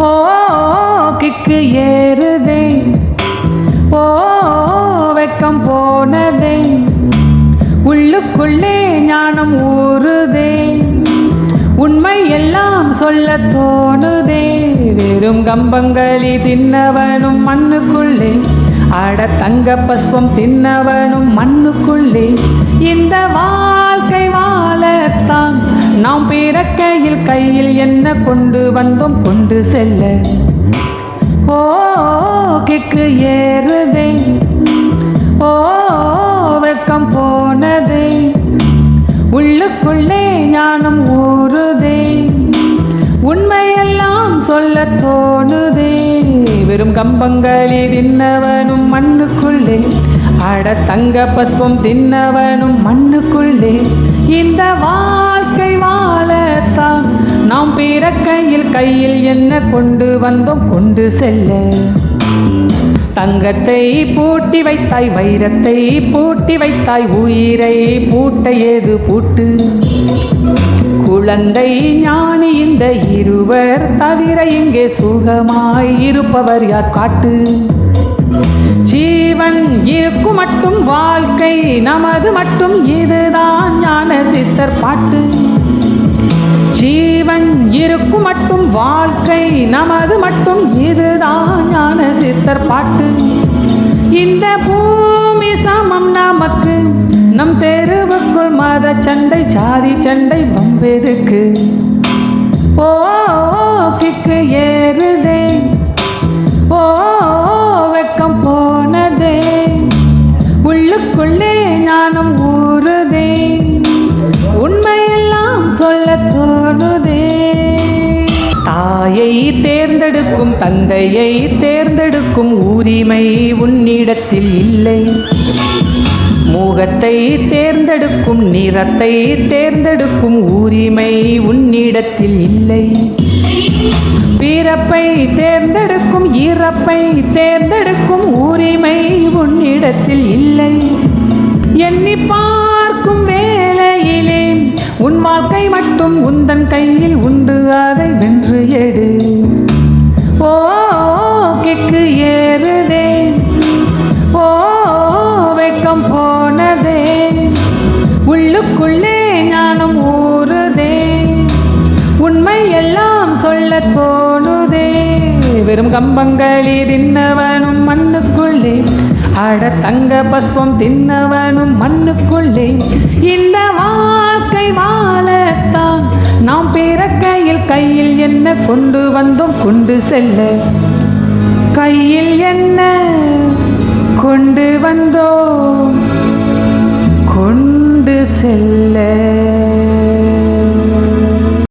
ஓ kick ஏறுதே ஓ வெக்கம் போனதே உள்ளுக்குள்ளே ஞானம் ஊறுதே உண்மை எல்லாம் சொல்ல தோணுதே. வெறும் கம்பங்களி தின்னவனும் மண்ணுக்குள்ளே. அட தங்க பஸ்வம் தின்னவனும் மண்ணுக்குள்ளே. இந்த வாழ்க்கை வாழத்தான். நாம் பிறக்க கையில் என்ன கொண்டு வந்தோம்? கொண்டு செல்ல. ஓ கிக்கு ஏறுதே. ஓ வெக்கம் போனதே. உள்ளுக்குள்ளே ஞானம் ஊறுதே. உண்மையெல்லாம் சொல்ல தோணுதே. வெறும் கம்பங்களில் தின்னவனும் மண்ணுக்குள்ளே. அட தங்க பஸ்பம் தின்னவனும் மண்ணுக்குள்ளே. இந்த வா கையில் என்ன கொண்டு வந்தோம் கொண்டு செல்ல. தங்கத்தை பூட்டி வைத்தாய் வைரத்தை பூட்டி வைத்தாய் உயிரை பூட்ட ஏது பூட்டு? குழந்தை ஞானி இந்த இருவர் தவிர இங்கே சுகமாய் இருப்பவர் யார் காட்டு? ஜீவன் இருக்கும் மட்டும் வாழ்க்கை நமது மட்டும் இதுதான் ஞான இருக்கும் மட்டும் வாழ்க்கை நமது மட்டும் இதுதான் ஞான சித்தர் பாட்டு. இந்த பூமி சமம் நமக்கு நம் தெருவுக்குள் மத சண்டை சாதி சண்டை வம்பெதுக்கு. தேர்ந்தெடுக்கும் தந்தையை தேர்ந்தெடுக்கும் உரிமை உன்னிடத்தில் இல்லை. மூகத்தை தேர்ந்தெடுக்கும் நிறத்தை தேர்ந்தெடுக்கும் உரிமை உன்னிடத்தில் இல்லை. பிறப்பை தேர்ந்தெடுக்கும் இறப்பை தேர்ந்தெடுக்கும் எல்லாம் தோணுதே. வெறும் கம்பங்களி தின்னவனும் மண்ணுக்குள்ளே. அட தங்க பஸ்பம் தின்னவனும் மண்ணுக்குள்ளே. இந்த வாழ்க்கை வாழத்தான் நாம் பிறக்கையில் கையில் என்ன கொண்டு வந்தோம் கொண்டு செல்ல. கையில் என்ன கொண்டு வந்தோம் கொண்டு செல்ல.